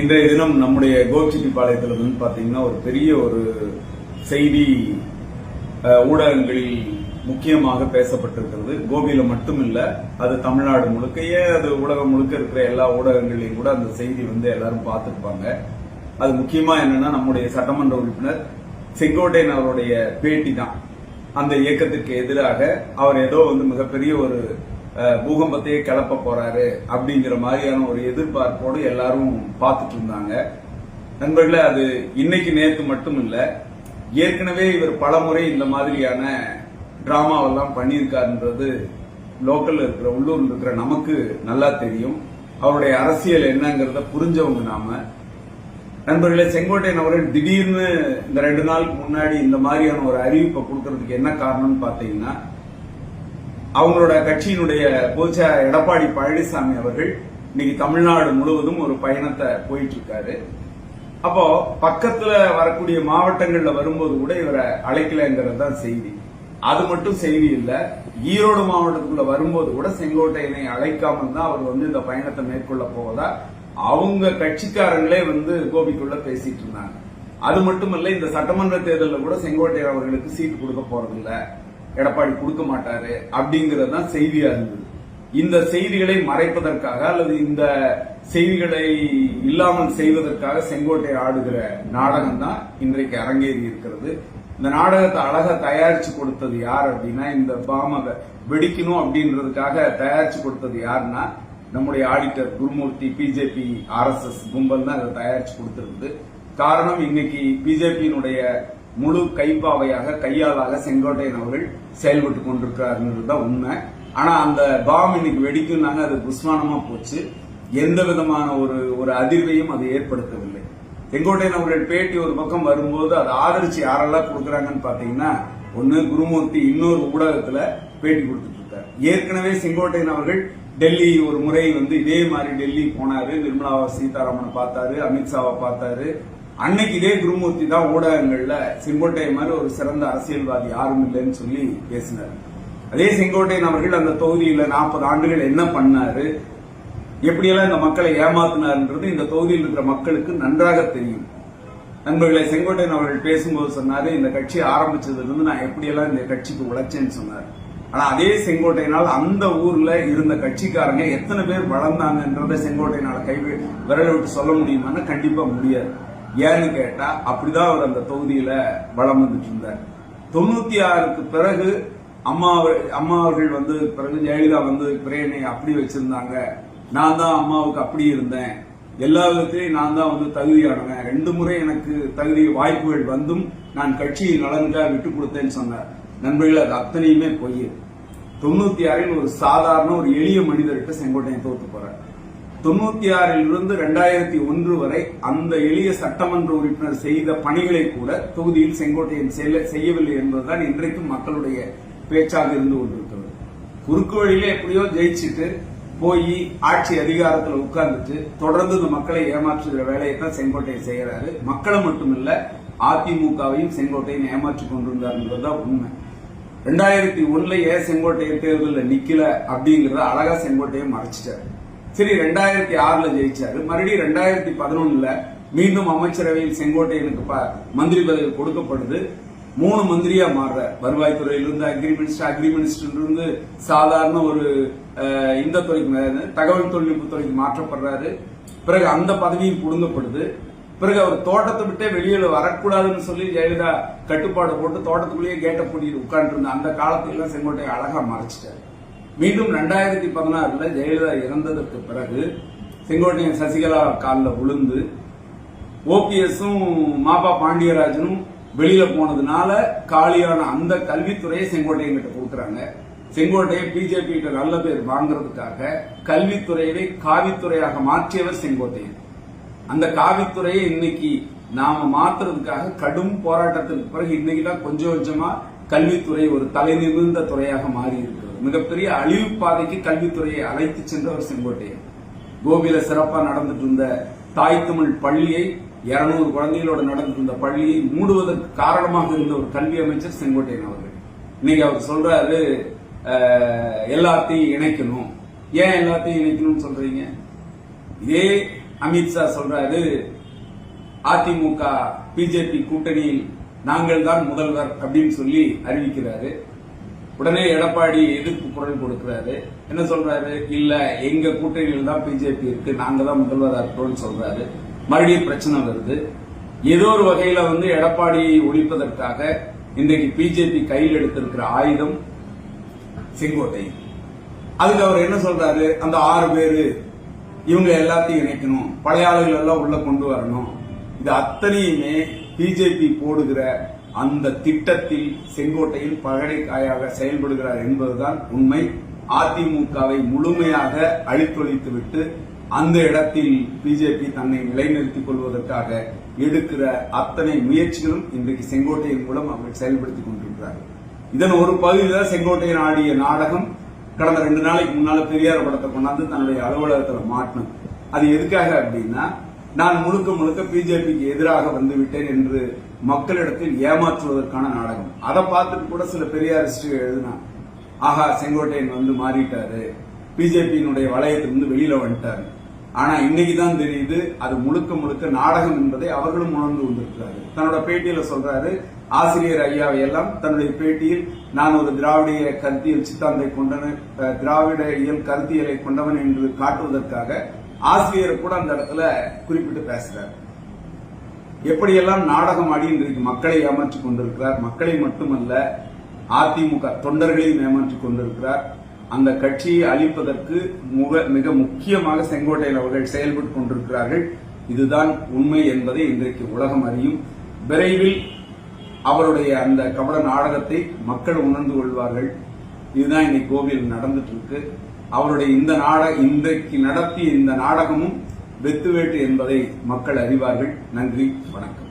இன்றைய தினம் நம்முடைய கோபிச்செட்டிப்பாளையத்தில் வந்து பார்த்தீங்கன்னா ஒரு பெரிய ஒரு செய்தி ஊடகங்களில் முக்கியமாக பேசப்பட்டிருக்கிறது. கோபியில மட்டும் இல்ல அது தமிழ்நாடு முழுக்கையே அது உலகம் முழுக்க இருக்கிற எல்லா ஊடகங்களையும் கூட அந்த செய்தி வந்து எல்லாரும் பார்த்துருப்பாங்க. அது முக்கியமா என்னன்னா நம்முடைய சட்டமன்ற உறுப்பினர் செங்கோட்டையன் அவருடைய பேட்டி தான். அந்த இயக்கத்திற்கு எதிராக அவர் ஏதோ வந்து மிகப்பெரிய ஒரு பூகம்பத்தையே கிளப்ப போறாரு அப்படிங்கிற மாதிரியான ஒரு எதிர்பார்ப்போடு எல்லாரும் பார்த்துட்டு இருந்தாங்க. நண்பர்களே அது இன்னைக்கு நேற்று மட்டும் இல்ல ஏற்கனவே இவர் பலமுறை இந்த மாதிரியான டிராமாவெல்லாம் பண்ணியிருக்காருன்றது லோக்கல்ல இருக்கிற உள்ளூர்ல இருக்கிற நமக்கு நல்லா தெரியும். அவருடைய அரசியல் என்னங்கிறத புரிஞ்சவங்க நாம. நண்பர்களே செங்கோட்டையன் அவர்கள் திடீர்னு இந்த ரெண்டு நாளுக்கு முன்னாடி இந்த மாதிரியான ஒரு அறிவிப்பை கொடுக்கறதுக்கு என்ன காரணம்னு பாத்தீங்கன்னா அவங்களோட கட்சியினுடைய பொதுச்செயலாளர் எடப்பாடி பழனிசாமி அவர்கள் இன்னைக்கு தமிழ்நாடு முழுவதும் ஒரு பயணத்தை போயிட்டு இருக்காரு அப்போ பக்கத்துல வரக்கூடிய மாவட்டங்கள்ல வரும்போது கூட இவரை அழைக்கலங்கிறது தான் செய்தி. அது மட்டும் செய்தி இல்ல ஈரோடு மாவட்டத்துக்குள்ள வரும்போது கூட செங்கோட்டையனை அழைக்காமல் தான் அவர் வந்து இந்த பயணத்தை மேற்கொள்ள போவதா அவங்க கட்சிக்காரங்களே வந்து கோபிக்குள்ள பேசிட்டு இருந்தாங்க. அது மட்டுமல்ல இந்த சட்டமன்ற தேர்தலில் கூட செங்கோட்டையன் அவர்களுக்கு சீட்டு கொடுக்க போறதில்லை. எடப்பாடி கொடுக்க மாட்டாரு அப்படிங்கறது தான் செய்தியா இருந்தது. இந்த செய்திகளை மறைப்பதற்காக அல்லது இந்த செய்திகளை இல்லாமல் செய்வதற்காக செங்கோட்டை ஆடுகிற நாடகம் தான் இன்றைக்கு அரங்கேறி இருக்கிறது. இந்த நாடகத்தை அழகா தயாரிச்சு கொடுத்தது யார் அப்படின்னா இந்த பாம வெடிக்கணும் அப்படின்றதுக்காக தயாரிச்சு கொடுத்தது யாருன்னா நம்முடைய ஆடிட்டர் குருமூர்த்தி பிஜேபி ஆர்எஸ்எஸ் கும்பல் தான் அதை தயாரிச்சு கொடுத்திருந்தது. காரணம் இன்னைக்கு பிஜேபியினுடைய முழு கைப்பாவையாக கையாளாக செங்கோட்டையன் அவர்கள் செயல்பட்டு கொண்டிருக்கிறாருன்றது தான் உண்மை. ஆனா அந்த பாம் இன்னைக்கு வெடிக்கும்னாங்க அது புஸ்வானமா போச்சு. எந்த விதமான ஒரு ஒரு அதிர்வையும் அது ஏற்படுத்தவில்லை. செங்கோட்டையன் அவர்கள் பேட்டி ஒரு பக்கம் வரும்போது அதை ஆதரிச்சு யாரெல்லாம் கொடுக்குறாங்கன்னு பாத்தீங்கன்னா ஒன்னு குருமூர்த்தி இன்னொரு ஊடகத்துல பேட்டி கொடுத்துட்டு இருக்காரு. ஏற்கனவே செங்கோட்டையன் அவர்கள் டெல்லி ஒரு முறை வந்து இதே மாதிரி டெல்லி போனாரு. நிர்மலா சீதாராமனை பார்த்தாரு அமித்ஷாவை பார்த்தாரு. அன்னைக்கு இதே குருமூர்த்தி தான் ஊடகங்கள்ல செங்கோட்டை மாதிரி ஒரு சிறந்த அரசியல்வாதி யாரும் இல்லைன்னு சொல்லி பேசினார். அதே செங்கோட்டையன் அவர்கள் அந்த தொகுதியில நாற்பது ஆண்டுகள் என்ன பண்ணாரு எப்படியெல்லாம் இந்த மக்களை ஏமாத்தினார்ன்றது இந்த தொகுதியில் இருக்கிற மக்களுக்கு நன்றாக தெரியும். நண்பர்களை செங்கோட்டையன் அவர்கள் பேசும்போது சொன்னாரு இந்த கட்சி ஆரம்பிச்சதுலேருந்து நான் எப்படியெல்லாம் இந்த கட்சிக்கு உழைச்சேன்னு சொன்னார். ஆனா அதே செங்கோட்டையனால் அந்த ஊர்ல இருந்த கட்சிக்காரங்க எத்தனை பேர் வளர்ந்தாங்கன்றத செங்கோட்டையனால கை விரல விட்டு சொல்ல முடியுமான்னு கண்டிப்பா முடியாது. ஏன்னு கேட்டா அப்படிதான் அவர் அந்த தொகுதியில வளம் வந்துட்டு இருந்தார். தொண்ணூத்தி ஆறுக்கு பிறகு அம்மா அம்மா அவர்கள் வந்து பிறகு ஜெயலலிதா வந்து பிரேனை அப்படி வச்சிருந்தாங்க. நான் தான் அம்மாவுக்கு அப்படி இருந்தேன். எல்லா விதத்திலையும் நான் தான் வந்து தகுதியானவன். ரெண்டு முறை எனக்கு தகுதி வாய்ப்புகள் வந்தும் நான் கட்சியின் நலனுக்காக விட்டு கொடுத்தேன்னு சொன்னார். நண்பர்கள் அது அத்தனையுமே பொய்யு தொண்ணூத்தி ஆறில் ஒரு சாதாரண ஒரு எளிய மனிதர்கிட்ட செங்கோட்டையன் தோத்து போறார். தொண்ணூத்தி ஆறில் இருந்து ரெண்டாயிரத்தி ஒன்று வரை அந்த எளிய சட்டமன்ற உறுப்பினர் செய்த பணிகளை கூட தொகுதியில் செங்கோட்டையன் செய்யவில்லை என்பதுதான் இன்றைக்கும் மக்களுடைய பேச்சாக இருந்து கொண்டிருக்கிறது. குறுக்கு வழியில எப்படியோ ஜெயிச்சுட்டு போய் ஆட்சி அதிகாரத்துல உட்கார்ந்துட்டு தொடர்ந்து இந்த மக்களை ஏமாற்றுகிற வேலையை தான் செங்கோட்டையன் செய்யறாரு. மக்களை மட்டுமில்ல அதிமுகவையும் செங்கோட்டையன் ஏமாற்றி கொண்டிருந்தாருன்றதுதான் உண்மை. ரெண்டாயிரத்தி ஒன்னுல ஏன் செங்கோட்டையன் தேர்தலில் நிக்கல அப்படிங்கறத அழகா செங்கோட்டையன் மறைச்சிட்டாரு. சரி ரெண்டாயிரத்தி ஆறுல ஜெயிச்சாரு. மறுபடியும் ரெண்டாயிரத்தி பதினொன்னுல மீண்டும் அமைச்சரவையில் செங்கோட்டையனுக்கு ப- மந்திரி பதவி கொடுக்கப்படுது. மூணு மந்திரியா மாறுற வருவாய்த்துறையிலிருந்து அக்ரி மினிஸ்டர் அக்ரி மினிஸ்டர்லிருந்து சாதாரண ஒரு இந்த துறைக்கு தகவல் தொழில்நுட்ப துறைக்கு மாற்றப்படுறாரு. பிறகு அந்த பதவியும் புடுங்கப்படுது. பிறகு அவர் தோட்டத்தை விட்டே வெளியில வரக்கூடாதுன்னு சொல்லி ஜெயலலிதா கட்டுப்பாடு போட்டு தோட்டத்துக்குள்ளேயே கேட்ட பூட்டிட்டு உட்காந்துருந்த அந்த காலத்துல எல்லாம் செங்கோட்டையை அழகா மறைச்சிட்டாரு. மீண்டும் ரெண்டாயிரத்தி பதினாறுல ஜெயலலிதா இறந்ததற்கு பிறகு செங்கோட்டையன் சசிகலா காலில் விழுந்து ஓபிஎஸும் மாபா பாண்டியராஜனும் வெளியில போனதுனால காலியான அந்த கல்வித்துறையை செங்கோட்டையன் கிட்ட கொடுக்குறாங்க. செங்கோட்டையை பிஜேபி கிட்ட நல்ல பேர் வாங்குறதுக்காக கல்வித்துறையை காவித்துறையாக மாற்றியவர் செங்கோட்டையன். அந்த காவித்துறையை இன்னைக்கு நாம மாத்துறதுக்காக கடும் போராட்டத்திற்கு பிறகு இன்னைக்கு தான் கொஞ்சம் கொஞ்சமா கல்வித்துறை ஒரு தலை நிமிர்ந்த துறையாக மாறி இருக்கு மிகப்பெரிய அழிவு பாதைக்கு கல்வித்துறையை அழைத்து சென்றவர் செங்கோட்டையன். கோபியில சிறப்பாக நடந்துட்டு இருந்த தாய் தமிழ் பள்ளியை இருநூறு குழந்தைகளோடு நடந்துட்டு இருந்த பள்ளியை மூடுவதற்கு காரணமாக இருந்த ஒரு கல்வி அமைச்சர் செங்கோட்டையன் அவர்கள். இன்னைக்கு அவர் சொல்றாரு எல்லாத்தையும் இணைக்கணும். ஏன் எல்லாத்தையும் இணைக்கணும்னு சொல்றீங்க? இதே அமித்ஷா சொல்றாரு அதிமுக பிஜேபி கூட்டணியில் நாங்கள் தான் முதல்வர் அப்படின்னு சொல்லி அறிவிக்கிறாரு. உடனே எடப்பாடி எதிர்ப்பு குரல் கொடுக்கிறாரு. என்ன சொல்றாரு? இல்ல எங்க கூட்டணியில் தான் பிஜேபி இருக்கு. நாங்க தான் முதல்வராக இருக்கிறோம்னு சொல்றாரு. மறுபடியும் பிரச்சனை வருது. ஏதோ ஒரு வகையில வந்து எடப்பாடியை ஒழிப்பதற்காக இன்றைக்கு பிஜேபி கையில் எடுத்திருக்கிற ஆயுதம் செங்கோட்டை. அதுக்கு அவர் என்ன சொல்றாரு? அந்த ஆறு பேரு இவங்க எல்லாத்தையும் இணைக்கணும். பழைய ஆளுகள் எல்லாம் உள்ள கொண்டு வரணும். இது அத்தனையுமே பிஜேபி போடுகிற அந்த திட்டத்தில் செங்கோட்டையில் பகடைக்காயாக செயல்படுகிறார் என்பதுதான் உண்மை. அதிமுகவை முழுமையாக அழித்தொழித்துவிட்டு அந்த இடத்தில் பிஜேபி தன்னை நிலைநிறுத்திக் கொள்வதற்காக எடுக்கிற அத்தனை முயற்சிகளும் இன்றைக்கு செங்கோட்டையின் மூலம் அவர்கள் செயல்படுத்திக் கொண்டிருக்கிறார்கள். இதன் ஒரு பகுதியில் செங்கோட்டையன் ஆடிய நாடகம் கடந்த ரெண்டு நாளைக்கு முன்னால பெரியார் படத்தை கொண்டாந்து தன்னுடைய அலுவலகத்தில் மாட்டினது. அது எதுக்காக அப்படின்னா நான் முழுக்க முழுக்க பிஜேபிக்கு எதிராக வந்து விட்டேன் என்று மக்களிடத்தில் ஏமாற்றுவதற்கான நாடகம். அதை பார்த்துட்டு கூட சில பெரியாரிஸ்டுகள் எழுதினா ஆஹா செங்கோட்டையன் வந்து மாறிட்டாரு. பிஜேபியினுடைய வளையத்திலிருந்து வெளியில வந்துட்டாரு. ஆனா இன்னைக்கு தான் தெரியுது அது முழுக்க முழுக்க நாடகம் என்பதை அவர்களும் உணர்ந்து கொண்டிருக்கிறார்கள். தன்னோட பேட்டியில சொல்றாரு ஆசிரியர் ஐயாவை எல்லாம் தன்னுடைய பேட்டியில் நான் ஒரு திராவிடிய கருத்தியல் சித்தாந்தை கொண்டவன் திராவிட இயல் கருத்தியலை கொண்டவன் என்று காட்டுவதற்காக ஆசிரியர் கூட அந்த இடத்துல குறிப்பிட்டு பேசுறாரு. எப்படியெல்லாம் நாடகம் ஆடி இன்றைக்கு மக்களை ஏமாற்றிக் கொண்டிருக்கிறார் மக்களை மட்டுமல்ல அதிமுக தொண்டர்களையும் ஏமாற்றிக் கொண்டிருக்கிறார் அந்த கட்சியை அழிப்பதற்கு முக- மிக முக்கியமாக செங்கோட்டையன் அவர்கள் செயல்பட்டு கொண்டிருக்கிறார்கள். இதுதான் உண்மை என்பதை இன்றைக்கு உலகம் அறியும். விரைவில் அவருடைய அந்த கபட நாடகத்தை மக்கள் உணர்ந்து கொள்வார்கள். இதுதான் இன்னைக்கு கோவில் நடந்துட்டு இருக்கு. அவருடைய இந்த நாடக இன்றைக்கு நடத்திய இந்த நாடகமும் வெத்துவேட்டு என்பதை மக்கள் அறிவார்கள். நன்றி வணக்கம்.